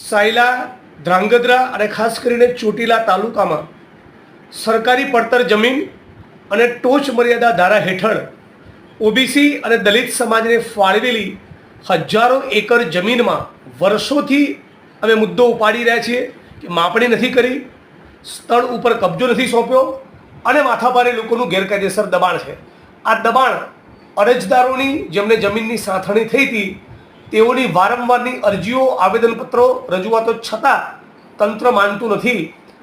સાયલા, ધ્રાંગધ્રા અને ખાસ કરીને ચોટીલા તાલુકામાં સરકારી પડતર જમીન અને ટોચ મર્યાદા ધારા હેઠળ ઓબીસી અને દલિત સમાજને ફાળવેલી હજારો એકર જમીનમાં વર્ષોથી અમે મુદ્દો ઉપાડી રહ્યા છીએ કે માપણી નથી કરી, સ્થળ ઉપર કબજો નથી સોંપ્યો અને માથાભારે લોકોનું ગેરકાયદેસર દબાણ છે. આ દબાણ અરજદારોની જેમને જમીનની સાથણી થઈ હતી તેઓની વારંવારની અરજીઓ, આવેદનપત્રો રજૂઆતો છતાં તંત્ર માનતું નથી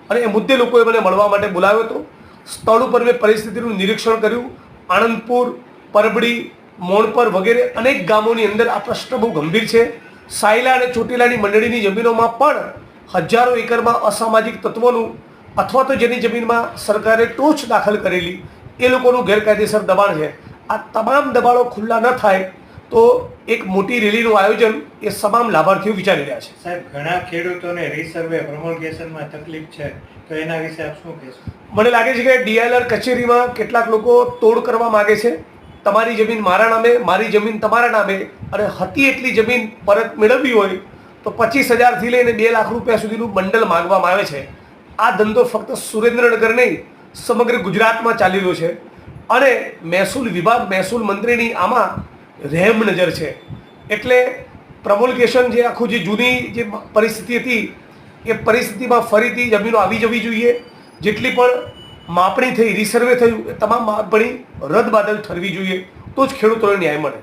અને એ મુદ્દે લોકોએ મને મળવા માટે બોલાવ્યો હતો. સ્થળ ઉપર મેં પરિસ્થિતિનું નિરીક્ષણ કર્યું. આણંદપુર, પરબડી, મોણપર વગેરે અનેક ગામોની અંદર આ પ્રશ્ન બહુ ગંભીર છે. સાયલા અને ચોટીલાની મંડળીની જમીનોમાં પણ હજારો એકરમાં અસામાજિક તત્વોનું અથવા તો જેની જમીનમાં સરકારે ટોચ દાખલ કરેલી એ લોકોનું ગેરકાયદેસર દબાણ છે. આ તમામ દબાણો ખુલ્લા ન થાય તો એક મોટી રેલીનું આયોજન એ તમામ લાભાર્થીઓ વિચારી રહ્યા છે. સાહેબ ઘણા ખેડૂતોને રીસર્વે પ્રમોલગેશનમાં તકલીફ છે તો એના વિશે આપ શું કહેશો? મને લાગે છે કે ડીએલઆર કચેરીમાં કેટલાક લોકો તોડ કરવા માગે છે. તમારી જમીન મારા નામે મારી જમીન તમારા નામે અને હતી એટલી જમીન પરત મેળવવી હોય તો પચીસ હજારથી લઈને બે લાખ રૂપિયા સુધીનું બંડલ માંગવામાં આવે છે. આ ધંધો ફક્ત સુરેન્દ્રનગર નહીં સમગ્ર ગુજરાતમાં ચાલી રહ્યો છે. અને મહેસૂલ વિભાગ મહેસૂલ મંત્રીની આમાં રહેમ નજર છે. એટલે પ્રમોલગેશન જે આખું જે જૂની જે પરિસ્થિતિ હતી, એ પરિસ્થિતિમાં ફરીથી જમીનો આવી જવી જોઈએ. જેટલી પણ માપણી થઈ રિસર્વે થયું, એ તમામ માપણી રદ બાદલ ઠરવી જોઈએ. તો જ ખેડૂતોને ન્યાય મળે.